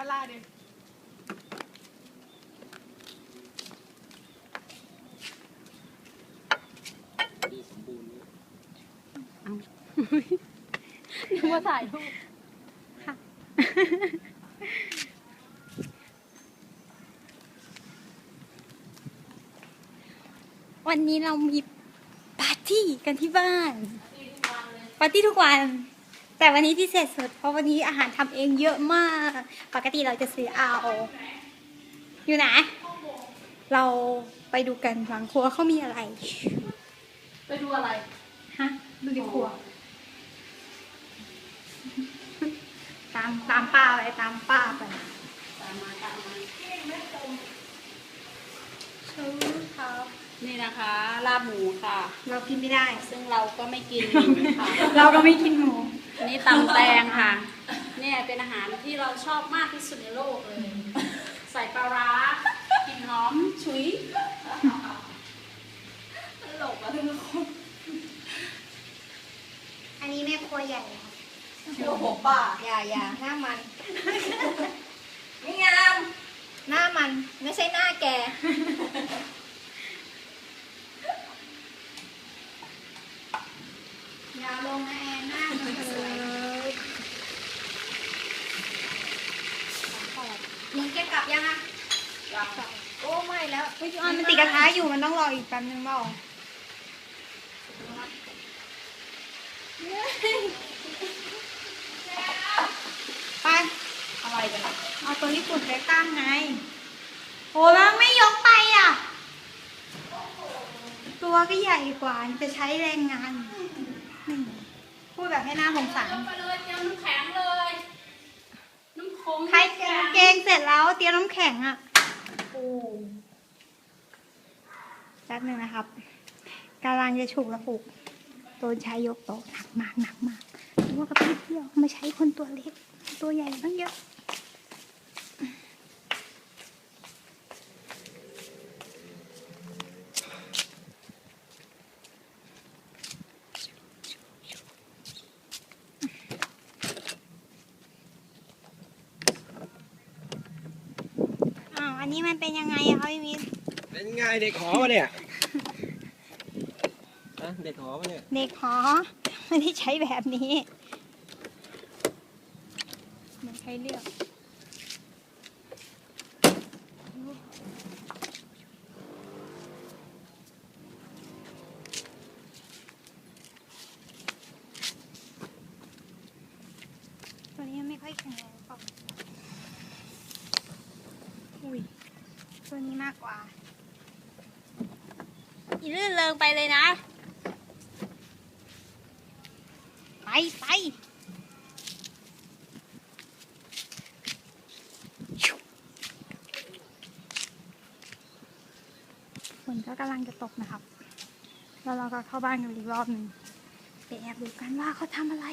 ดาราดิดีสมบูรณ์เนี่ยนึกว่าถ่ายรูปวันนี้เรามีปาร์ตี้กันที่บ้าน ปาร์ตี้ทุกวัน แต่วันนี้พิเศษสุด เพราะวันนี้อาหารทำเองเยอะมาก ปกติเราจะซื้อเอาอยู่ไหนเราไปดูกันหลังครัวเขามีอะไร ไปดูอะไร ฮะ ดูในครัว ตามตามป้าไปตามป้าไปตามมาตามมาชูครับนี่นะคะ ลาบหมูค่ะ เรากินไม่ได้ ซึ่งเราก็ไม่กินค่ะเราก็ไม่กินหมูอั นนี่ตำแตงค่ะ เนี่ยเป็นอาหารที่เราชอบมากที่สุดในโลกเลย ใส่ปลาร้ากลิ่นหอมฉุยตลกอะทุกคนอันนี้แม่ครัวใหญ่โอ้โหป่าอย่าอย่าหน้ามัน ไม่งาม หน้ามันไม่ใช่หน้าแกอย่าลงนะแอนหน้ามันสวยมึงแกกลับ ยังอะโอ้ไม่แล้วเฮ้ยพี่ออนมันติดกระทะอยู่มันต้องรออีกแป๊บนึงเปล่าไปอะไรกันอะเอาตัวญี่ปุ่นไปตั้งไงโอ้แล้วไม่ยกไปอะ ตัวก็ใหญ่กว่าจะใช้แรงงานนี่พูดแบบให้หน้าสงสารยกไปเลยเตรียมน้ำแข็งเลย น้ำคงใครเตรียมเกงเสร็จแล้วเตรียมน้ำแข็งอะโอ้แป๊บนึงนะครับกำลังจะฉุกระปุกโดนใช้ยกโต๊ะหนักมากหนักมากรู้ว่ากับพี่เที่ยวไม่ใช้คนตัวเล็ก ตัวใหญ่ตั้งเยอะ อ้าวอันนี้มันเป็นยังไงอะคะพี่มิตรเป็นไงเด็กหอวะเนี่ยนะเด็กหอวะเนี่ยเด็กหอไม่ได้ใช้แบบนี้ มันใช้เลือกตัวนี้ไม่ค่อยแข็งแรงเปล่า อุ้ยตัวนี้มากกว่า อีลื่นเริงไปเลยนะ ไปไปชุบฝนก็กำลังจะตกนะครับ แล้วเราก็เข้าบ้านกันอีกรอบหนึ่งไปแอบดูกันว่าเขาทำอะไร